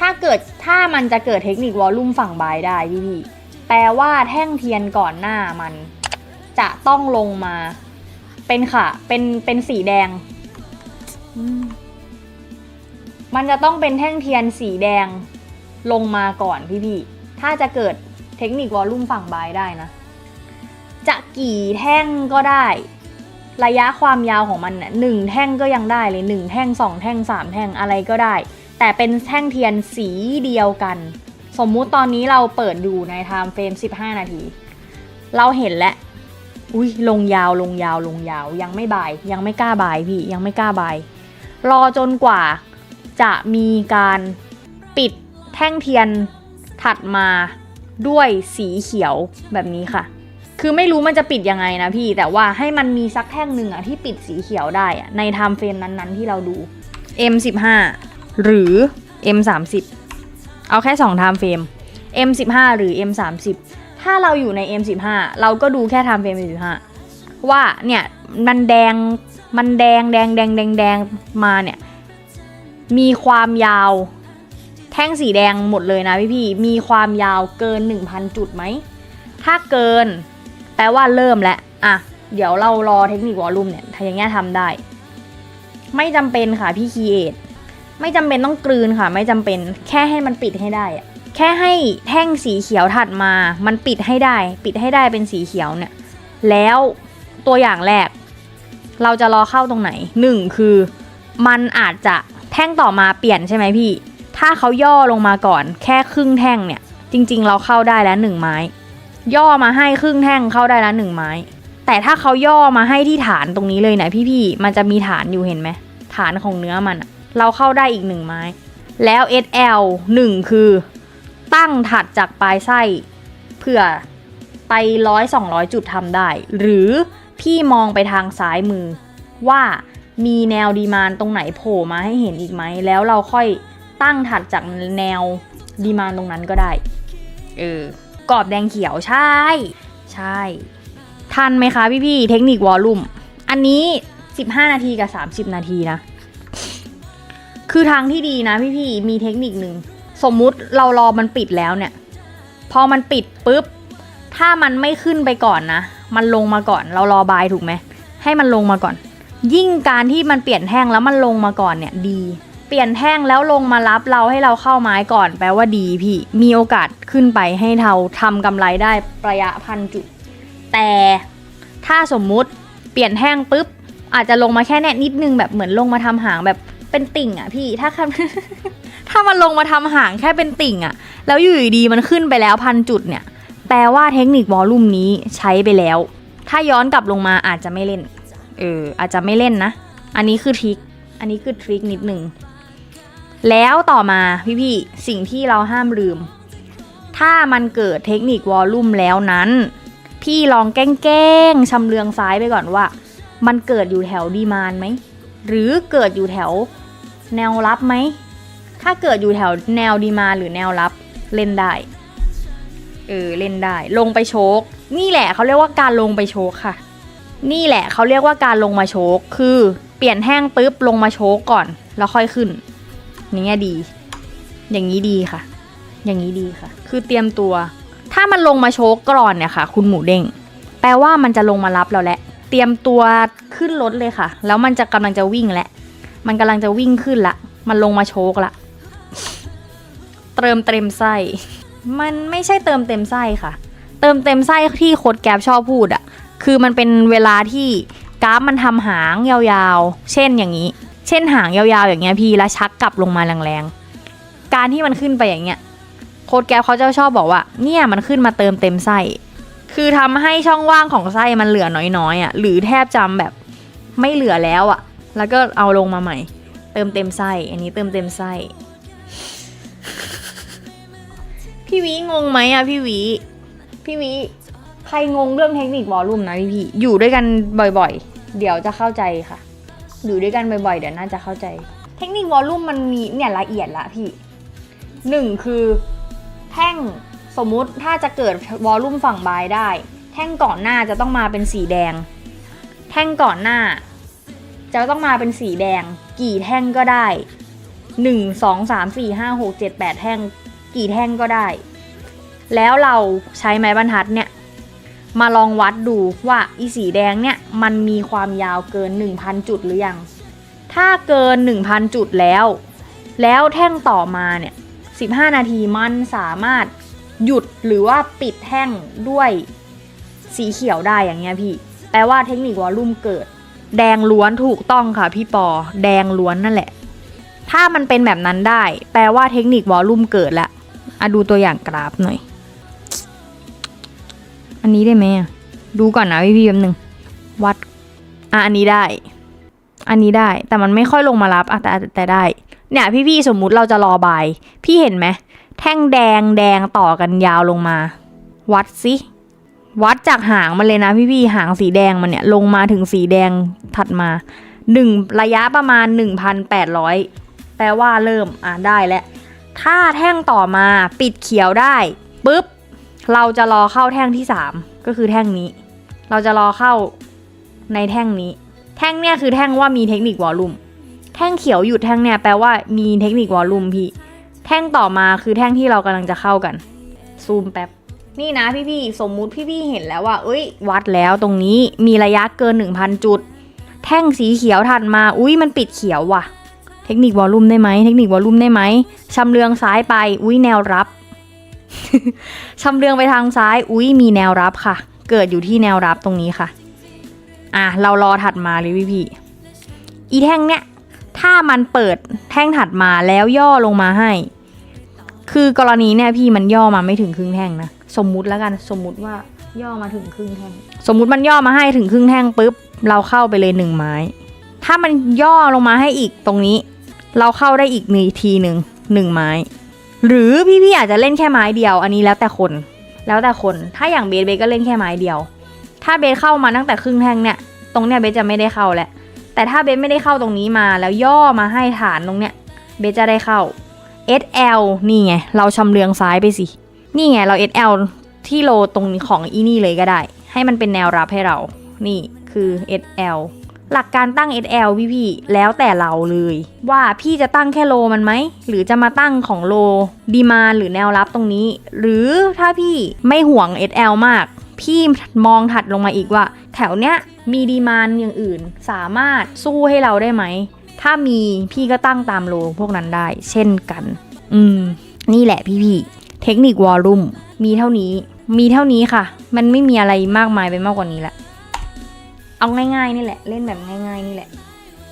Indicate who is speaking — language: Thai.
Speaker 1: ถ้าเกิดถ้ามันจะเกิดเทคนิควอลลุ่มฝั่งบายได้พี่พี่แปลว่าแท่งเทียนก่อนหน้ามัน จะต้องลงมา เป็นค่ะ เป็นเป็นสีแดงมมันจะต้องเป็นแท่งเทียนสีแดงลงมาก่อนพี่พี่ถ้าจะเกิดเทคนิควอลลุ่มฝั่งบายได้นะ จะกี่แท่งก็ได้ ระยะความยาวของมันเนี่ยหนึ่งแท่งก็ยังได้เลยหนึ่งแท่งสองแท่งสามแท่งอะไรก็ได้ แต่เป็นแท่งเทียนสีเดียวกัน สมมุติตอนนี้เราเปิดดูในไทม์เฟรม 15 นาที เราเห็นแล้วอุ้ยลงยาวลงยาวลงยาวยังไม่บาย ยังไม่กล้าบายพี่ยังไม่กล้าบาย รอจนกว่าจะมีการปิดแท่งเทียนถัดมาด้วยสีเขียวแบบนี้ค่ะ คือไม่รู้มันจะปิดยังไงนะพี่ แต่ว่าให้มันมีสักแท่งหนึ่งอะที่ปิดสีเขียวได้อะในไทม์เฟรมนั้นๆที่เราดู M15 หรือ M30 เอาแค่2ไทม์เฟรม M15 หรือ M30 ถ้าเราอยู่ใน M15 เราก็ดูแค่ไทม์เฟรม M15 ว่าเนี่ยมันแดงมันแดงแดงแดงแดงแดงมาเนี่ยมีความยาวแท่งสีแดงหมดเลยนะพี่พี่มีความยาวเกิน 1,000 จุดไหม ถ้าเกินแปลว่าเริ่มแล้วอะเดี๋ยวเรารอเทคนิควอลลุ่มเนี่ยถ้าอย่างเงี้ยทำได้ ไม่จำเป็นค่ะพี่คีเอท ไม่จำเป็นต้องกลืนค่ะ ไม่จำเป็นแค่ให้มันปิดให้ได้อะแค่ให้แท่งสีเขียวถัดมา มันปิดให้ได้ ปิดให้ได้เป็นสีเขียวเนี่ย แล้วตัวอย่างแรก เราจะรอเข้าตรงไหนหนึ่งคือมันอาจจะแท่งต่อมาเปลี่ยนใช่ไหมพี่ ถ้าเขาย่อลงมาก่อน แค่ครึ่งแท่งเนี่ย จริง ๆ เราเข้าได้แล้วหนึ่งไม้ ย่อมาให้ครึ่งแท่งเข้าได้แล้วหนึ่งไม้ แต่ถ้าเขาย่อมาให้ที่ฐานตรงนี้เลยนะพี่ๆมันจะมีฐานอยู่เห็นไหมฐานของเนื้อมันอะ เราเข้าได้อีกหนึ่งไม้ แล้ว SL 1 คือตั้งถัดจากปลายไส้เผื่อไปร้อยสองร้อยจุดทำได้ หรือพี่มองไปทางซ้ายมือ ว่ามีแนวดีมานตรงไหนโผล่มาให้เห็นอีกไหม แล้วเราค่อยตั้งถัดจากแนวดีมานตรงนั้นก็ได้ เออกรอบแดงเขียวใช่ ใช่ ทันไหมคะพี่พี่ๆเทคนิควอลลุ่ม อันนี้ 15 นาทีกับ 30 นาทีนะ คือทางที่ดีนะพี่พี่มีเทคนิคหนึ่งสมมุติเรารอมันปิดแล้วเนี่ย พอมันปิดปุ๊บ ถ้ามันไม่ขึ้นไปก่อนนะ มันลงมาก่อน เรารอบายถูกไหม ให้มันลงมาก่อน ยิ่งการที่มันเปลี่ยนแท่งแล้วมันลงมาก่อนเนี่ยดี เปลี่ยนแท่งแล้วลงมารับเราให้เราเข้าไม้ก่อน แปลว่าดีพี่ มีโอกาสขึ้นไปให้เราทำกำไรได้ระยะพันจุด แต่ถ้าสมมุติเปลี่ยนแท่งปุ๊บอาจจะลงมาแค่แน่นิดนึงแบบเหมือนลงมาทำหางแบบ เป็นติ่งอะพี่ถ้าคัน ถ้ามันลงมาทำหางแค่เป็นติ่งอะแล้วอยู่ดีมันขึ้นไปแล้วพันจุดเนี่ย แปลว่าเทคนิควอลลุ่มนี้ใช้ไปแล้ว ถ้าย้อนกลับลงมาอาจจะไม่เล่น เออ อาจจะไม่เล่นนะ อันนี้คือทริค อันนี้คือทริคนิดหนึ่ง แล้วต่อมาพี่ๆสิ่งที่เราห้ามลืม ถ้ามันเกิดเทคนิควอลลุ่มแล้วนั้น พี่ลองแกล้งๆชำเลืองซ้ายไปก่อนว่า มันเกิดอยู่แถวดีมานไหม หรือเกิดอยู่แถว แนวรับไหม ถ้าเกิดอยู่แถวแนวดีมาหรือแนวรับเล่นได้ เออเล่นได้ ลงไปโชกนี่แหละเขาเรียกว่าการลงไปโชกค่ะ นี่แหละเขาเรียกว่าการลงมาโชกคือเปลี่ยนแห้งปุ๊บลงมาโชกก่อน แล้วค่อยขึ้นอย่างเงี้ยดี อย่างนี้ดีค่ะ อย่างนี้ดีค่ะ คือเตรียมตัว ถ้ามันลงมาโชกก่อนเนี่ยค่ะ คุณหมูเด้งแปลว่ามันจะลงมารับเราแล้วเตรียมตัวขึ้นรถเลยค่ะ แล้วมันจะกำลังจะวิ่งแล้ว มันกำลังจะวิ่งขึ้นละ มันลงมาโชกละ เติมเต็มไส้ มันไม่ใช่เติมเต็มไส้ค่ะ เติมเต็มไส้ที่โคดแก๊บชอบพูดอะคือมันเป็นเวลาที่กราฟมันทำหางยาวๆ เช่นอย่างนี้ เช่นหางยาวๆ อย่างเงี้ยพี่แล้วชักกลับลงมาแรงๆ การที่มันขึ้นไปอย่างเงี้ย โคดแก๊บเขาจะชอบบอกว่า เนี่ยมันขึ้นมาเติมเต็มไส้ คือทำให้ช่องว่างของไส้มันเหลือน้อยๆอะหรือแทบจำแบบไม่เหลือแล้วอะ แล้วก็เอาลงมาใหม่ เติมเต็มไส้ อันนี้เติมเต็มไส้ พี่วิงงไหมอะพี่วิพี่วิใครงงเรื่องเทคนิควอลลุ่มนะพี่พี่อยู่ด้วยกันบ่อยๆ เดี๋ยวจะเข้าใจค่ะ อยู่ด้วยกันบ่อยๆ เดี๋ยวน่าจะเข้าใจ เทคนิควอลลุ่มมันมีเนี่ยละเอียดละพี่หนึ่งคือแท่งสมมุติถ้าจะเกิดวอลลุ่มฝั่งบายได้ แท่งก่อนหน้าจะต้องมาเป็นสีแดง แท่งก่อนหน้า จะต้องมาเป็นสีแดง กี่แท่งก็ได้หนึ่งสองสามสี่ห้าหกเจ็ดแปดแท่ง กี่แท่งก็ได้ แล้วเราใช้ไม้บรรทัดเนี่ย มาลองวัดดูว่าอีสีแดงเนี่ยมันมีความยาวเกิน 1,000 จุดหรือยัง ถ้าเกิน 1,000 จุดแล้ว แล้วแท่งต่อมาเนี่ย 15 นาทีมันสามารถหยุดหรือว่าปิดแท่งด้วยสีเขียวได้อย่างเงี้ยพี่ แปลว่าเทคนิควอลลุ่มเกิด แดงล้วนถูกต้องค่ะพี่ปอ แดงล้วนนั่นแหละ ถ้ามันเป็นแบบนั้นได้ แปลว่าเทคนิควอลลุ่มเกิดละอะดูตัวอย่างกราฟหน่อย อันนี้ได้ไหมดูก่อนนะพี่พี่แป๊บนึง วัด อะอันนี้ได้ อันนี้ได้ แต่มันไม่ค่อยลงมารับอะแต่แต่แต่ได้ เนี่ย พี่พี่สมมุติเราจะรอบาย พี่เห็นไหม แท่งแดงแดงต่อกันยาวลงมา วัดสิ วัดจากหางมันเลยนะพี่พี่ๆหางสีแดงมันเนี่ยลงมาถึงสีแดงถัดมาหนึ่งระยะประมาณ 1,800 แปลว่าเริ่มอะได้แล้ว ถ้าแท่งต่อมาปิดเขียวได้ปุ๊บ เราจะรอเข้าแท่งที่ 3 ก็คือแท่งนี้ เราจะรอเข้าในแท่งนี้ แท่งเนี่ยคือแท่งว่ามีเทคนิควอลลุ่มแท่งเขียวหยุดแท่งเนี่ยแปลว่ามีเทคนิควอลลุ่มพี่ แท่งต่อมาคือแท่งที่เรากำลังจะเข้ากัน ซูมแป๊บ นี่นะพี่ๆสมมุติพี่ๆเห็นแล้วว่า เอ้ย วัดแล้วตรงนี้มีระยะเกิน 1,000 จุด แท่งสีเขียวถัดมา อุ้ยมันปิดเขียวว่ะ เทคนิควอลลุ่มได้ไหมเทคนิควอลลุ่มได้ไหมชำเลืองซ้ายไป อุ้ยแนวรับชำเลืองไปทางซ้าย อุ้ยมีแนวรับค่ะ เกิดอยู่ที่แนวรับตรงนี้ค่ะ อะเรารอถัดมาเลยพี่พี่อีแท่งเนี้ยถ้ามันเปิดแท่งถัดมาแล้วย่อลงมาให้ คือกรณีเนี่ยพี่มันย่อมาไม่ถึงครึ่งแท่งนะ สมมุติแล้วกันสมมุติว่าย่อมาถึงครึ่งแท่ง สมมุติมันย่อมาให้ถึงครึ่งแท่งปุ๊บ เราเข้าไปเลยหนึ่งไม้ ถ้ามันย่อลงมาให้อีกตรงนี้ เราเข้าได้อีกหนึ่งทีหนึ่งหนึ่งไม้ หรือพี่ๆอาจจะเล่นแค่ไม้เดียว อันนี้แล้วแต่คน แล้วแต่คน ถ้าอย่างเบสเบสก็เล่นแค่ไม้เดียว ถ้าเบสเข้ามาตั้งแต่ครึ่งแท่งเนี่ย ตรงเนี้ยเบสจะไม่ได้เข้าแหละ แต่ถ้าเบสไม่ได้เข้าตรงนี้มา แล้วย่อมาให้ฐานตรงเนี้ย เบสจะได้เข้า SL นี่ไง เราชำเลืองซ้ายไปสิ นี่ไงเรา SL ที่โลตรงของอีนี่เลยก็ได้ ให้มันเป็นแนวรับให้เรา นี่คือ SL หลักการตั้ง SL พี่พี่ๆแล้วแต่เราเลย ว่าพี่จะตั้งแค่โลมันไหม หรือจะมาตั้งของโลดีมาหรือแนวรับตรงนี้ หรือถ้าพี่ไม่ห่วง SL มาก พี่มองถัดลงมาอีกว่า แถวเนี้ยมีดีมานอย่างอื่น สามารถสู้ให้เราได้ไหม ถ้ามีพี่ก็ตั้งตามโลพวกนั้นได้ เช่นกัน อืม นี่แหละพี่พี่ๆ เทคนิควอลลุ่มมีเท่านี้ มีเท่านี้ค่ะ มันไม่มีอะไรมากมายไปมากกว่านี้ละ เอาง่ายๆนี่แหละ เล่นแบบง่ายๆนี่แหละ